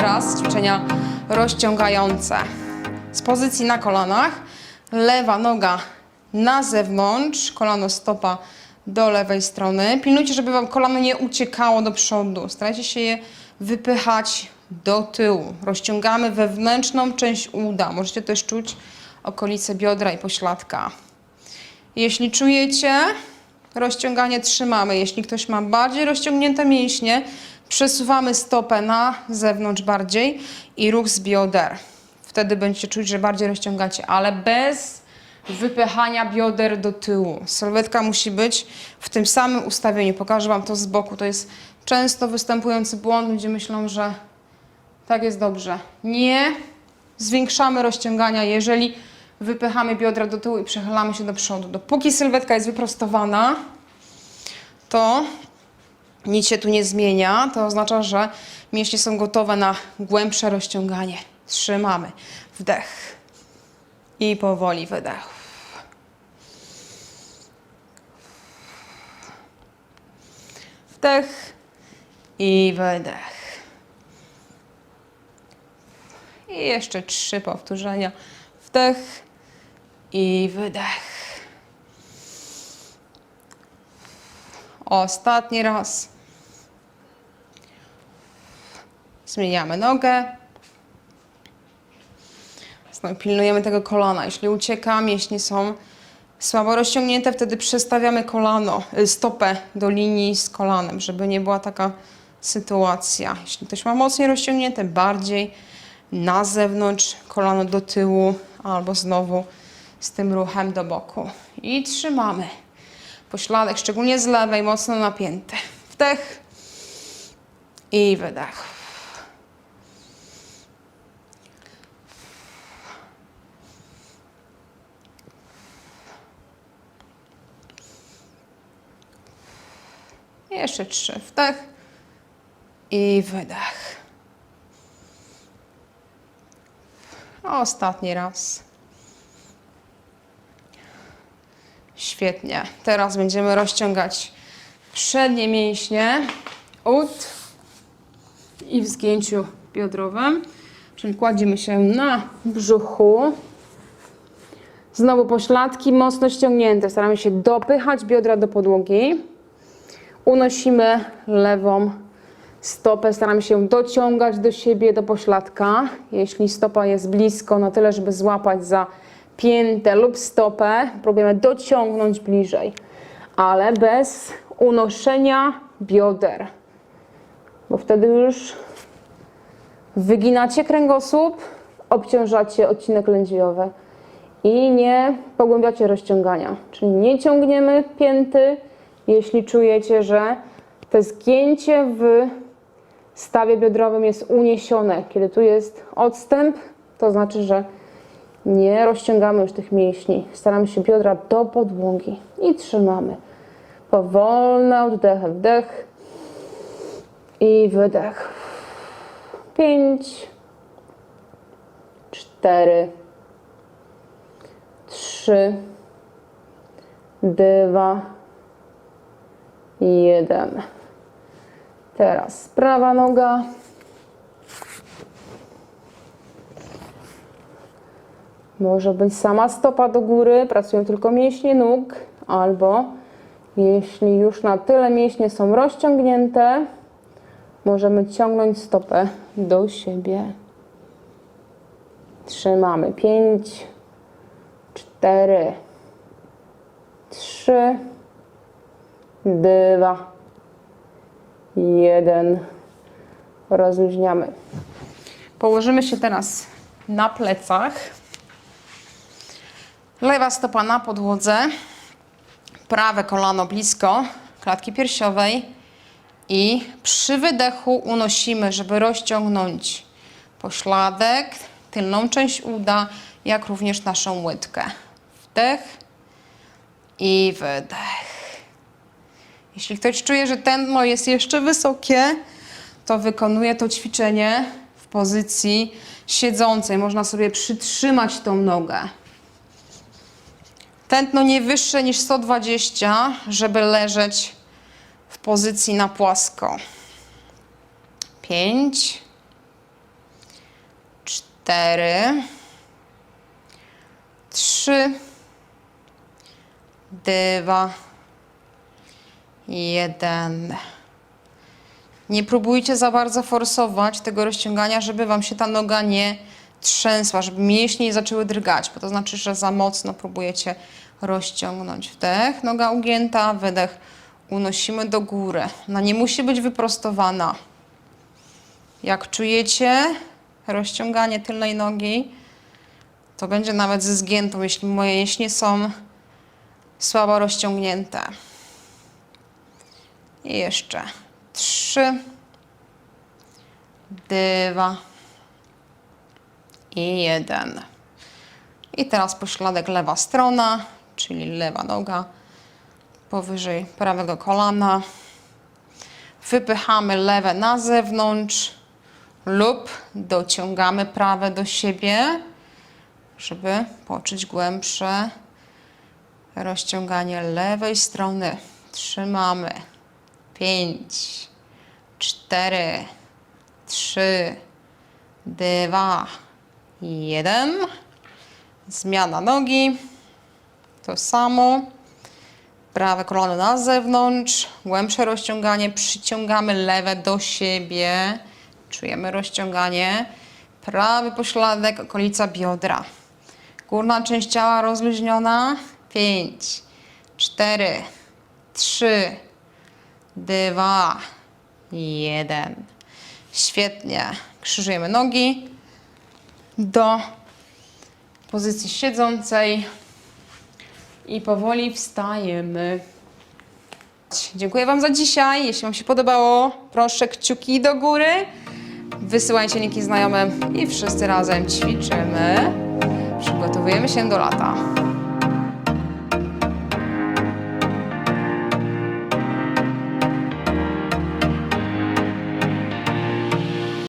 teraz ćwiczenia rozciągające. Z pozycji na kolanach, lewa noga na zewnątrz, kolano stopa do lewej strony. Pilnujcie, żeby Wam kolano nie uciekało do przodu. Starajcie się je wypychać do tyłu. Rozciągamy wewnętrzną część uda. Możecie też czuć okolice biodra i pośladka. Jeśli czujecie rozciąganie, trzymamy. Jeśli ktoś ma bardziej rozciągnięte mięśnie, przesuwamy stopę na zewnątrz bardziej i ruch z bioder. Wtedy będziecie czuć, że bardziej rozciągacie, ale bez wypychania bioder do tyłu. Sylwetka musi być w tym samym ustawieniu. Pokażę Wam to z boku. To jest często występujący błąd. Ludzie myślą, że tak jest dobrze. Nie zwiększamy rozciągania, jeżeli wypychamy biodra do tyłu i przechylamy się do przodu. Dopóki sylwetka jest wyprostowana, to nic się tu nie zmienia. To oznacza, że mięśnie są gotowe na głębsze rozciąganie. Trzymamy. Wdech. I powoli wydech. Wdech i wydech. I jeszcze trzy powtórzenia. Wdech i wydech. Ostatni raz. Zmieniamy nogę. Znowu pilnujemy tego kolana. Jeśli ucieka, mięśnie są słabo rozciągnięte, wtedy przestawiamy kolano, y, stopę do linii z kolanem, żeby nie była taka sytuacja. Jeśli ktoś ma mocniej rozciągnięte, bardziej na zewnątrz, kolano do tyłu, albo znowu z tym ruchem do boku. I trzymamy. Pośladek, szczególnie z lewej, mocno napięty. Wdech i wydech. Jeszcze trzy. Wdech i wydech. Ostatni raz. Świetnie. Teraz będziemy rozciągać przednie mięśnie ud i w zgięciu biodrowym. Czyli kładziemy się na brzuchu. Znowu pośladki mocno ściągnięte. Staramy się dopychać biodra do podłogi. Unosimy lewą stopę, staramy się dociągać do siebie, do pośladka. Jeśli stopa jest blisko, na tyle, żeby złapać za piętę lub stopę, próbujemy dociągnąć bliżej, ale bez unoszenia bioder, bo wtedy już wyginacie kręgosłup, obciążacie odcinek lędźwiowy i nie pogłębiacie rozciągania. Czyli nie ciągniemy pięty, jeśli czujecie, że to zgięcie w stawie biodrowym jest uniesione. Kiedy tu jest odstęp, to znaczy, że nie rozciągamy już tych mięśni. Staramy się biodra do podłogi i trzymamy. Powolne oddechy, wdech i wydech. Pięć, cztery, trzy, dwa, jeden. Teraz prawa noga. Może być sama stopa do góry, pracują tylko mięśnie nóg, albo jeśli już na tyle mięśnie są rozciągnięte, możemy ciągnąć stopę do siebie. Trzymamy. Pięć, cztery, trzy, dwa, jeden. Rozluźniamy. Położymy się teraz na plecach. Lewa stopa na podłodze, prawe kolano blisko klatki piersiowej i przy wydechu unosimy, żeby rozciągnąć pośladek, tylną część uda, jak również naszą łydkę. Wdech i wydech. Jeśli ktoś czuje, że tętno jest jeszcze wysokie, to wykonuje to ćwiczenie w pozycji siedzącej. Można sobie przytrzymać tą nogę. Tętno nie wyższe niż 120, żeby leżeć w pozycji na płasko. 5, cztery, trzy, dwa, jeden. Nie próbujcie za bardzo forsować tego rozciągania, żeby Wam się ta noga nie trzęsła, żeby mięśnie nie zaczęły drgać, bo to znaczy, że za mocno próbujecie rozciągnąć. Wdech, noga ugięta, wydech, unosimy do góry. Ona nie musi być wyprostowana. Jak czujecie rozciąganie tylnej nogi, to będzie nawet ze zgiętą, jeśli moje mięśnie są słabo rozciągnięte. I jeszcze trzy, dwa i jeden. I teraz pośladek lewa strona, czyli lewa noga powyżej prawego kolana. Wypychamy lewe na zewnątrz lub dociągamy prawe do siebie, żeby poczuć głębsze rozciąganie lewej strony. Trzymamy. Pięć, cztery, trzy, dwa, jeden. Zmiana nogi. To samo. Prawe kolano na zewnątrz, głębsze rozciąganie, przyciągamy lewe do siebie, czujemy rozciąganie, prawy pośladek, okolica biodra. Górna część ciała rozluźniona, 5, 4, 3, 2, 1. Świetnie. Krzyżujemy nogi do pozycji siedzącej i powoli wstajemy. Dziękuję Wam za dzisiaj. Jeśli Wam się podobało, proszę kciuki do góry. Wysyłajcie linki znajomym i wszyscy razem ćwiczymy. Przygotowujemy się do lata.